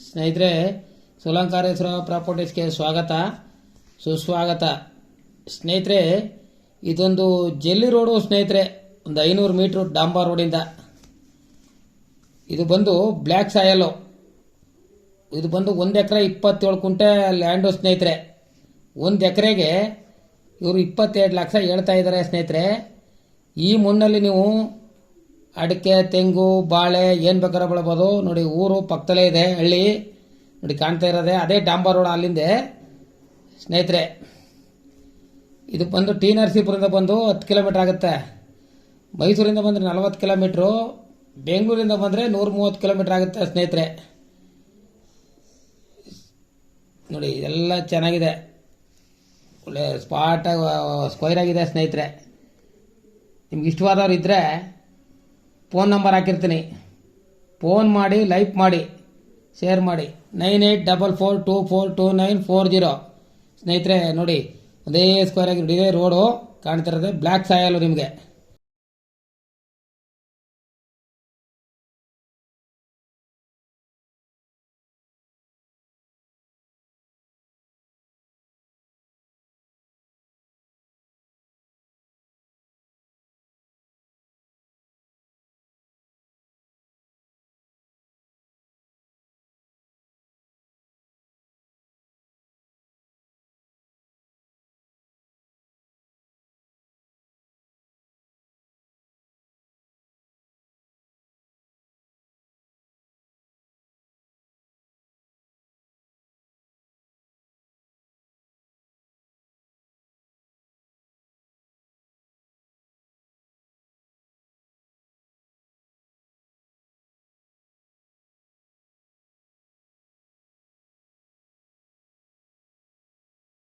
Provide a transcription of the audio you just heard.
ಸ್ನೇಹಿತರೆ, ಸುಲಂಕಾರೇಶ್ವರ ಪ್ರಾಪರ್ಟೀಸ್ಗೆ ಸ್ವಾಗತ, ಸುಸ್ವಾಗತ. ಸ್ನೇಹಿತರೆ, ಇದೊಂದು ಜೆಲ್ಲಿ ರೋಡು ಸ್ನೇಹಿತರೆ, ಒಂದು ಐನೂರು ಮೀಟ್ರು ಡಾಂಬಾ ರೋಡಿಂದ. ಇದು ಬಂದು ಬ್ಲ್ಯಾಕ್ ಸಾಯಲು. ಇದು ಬಂದು ಒಂದು ಎಕರೆ ಇಪ್ಪತ್ತೇಳು ಕುಂಟೆ ಲ್ಯಾಂಡು ಸ್ನೇಹಿತರೆ. ಒಂದು ಎಕರೆಗೆ ಇವರು ಇಪ್ಪತ್ತೆರಡು ಲಕ್ಷ ಹೇಳ್ತಾ ಇದ್ದಾರೆ ಸ್ನೇಹಿತರೆ. ಈ ಮುನ್ನಲ್ಲಿ ನೀವು ಅಡಿಕೆ, ತೆಂಗು, ಬಾಳೆ ಏನು ಬೇಕಾದ್ರೆ ಬೆಳಬೋದು. ನೋಡಿ, ಊರು ಪಕ್ಕದಲ್ಲೇ ಇದೆ ಹಳ್ಳಿ. ನೋಡಿ, ಕಾಣ್ತಾ ಇರೋದೆ ಅದೇ ಡಾಂಬರ್ ರೋಡ್ ಅಲ್ಲಿಂದೆ. ಸ್ನೇಹಿತರೆ, ಇದು ಬಂದು ಟಿ ನರಸೀಪುರದಿಂದ ಬಂದು ಹತ್ತು ಕಿಲೋಮೀಟ್ರ್ ಆಗುತ್ತೆ. ಮೈಸೂರಿಂದ ಬಂದರೆ ನಲವತ್ತು ಕಿಲೋಮೀಟ್ರು. ಬೆಂಗಳೂರಿಂದ ಬಂದರೆ ನೂರ ಮೂವತ್ತು ಕಿಲೋಮೀಟ್ರ್ ಆಗುತ್ತೆ ಸ್ನೇಹಿತರೆ. ನೋಡಿ, ಇದೆಲ್ಲ ಚೆನ್ನಾಗಿದೆ. ಒಳ್ಳೆ ಸ್ಪಾಟಾಗಿ ಸ್ಕ್ವೈರಾಗಿದೆ ಸ್ನೇಹಿತರೆ. ನಿಮ್ಗೆ ಇಷ್ಟವಾದವ್ರು ಇದ್ದರೆ ಫೋನ್ ನಂಬರ್ ಹಾಕಿರ್ತೀನಿ. ಫೋನ್ ಮಾಡಿ, ಲೈಕ್ ಮಾಡಿ, ಶೇರ್ ಮಾಡಿ. Nine eight double four two four two nine four zero. ಸ್ನೇಹಿತರೆ, ನೋಡಿ ಅದೇ ಸ್ಕ್ವೇರ್ ಆಗಿ ಇದೇ ರೋಡು ಕಾಣ್ತಿರೋದೆ ಬ್ಲ್ಯಾಕ್ ಸಾಯಲ್ಲು ನಿಮಗೆ.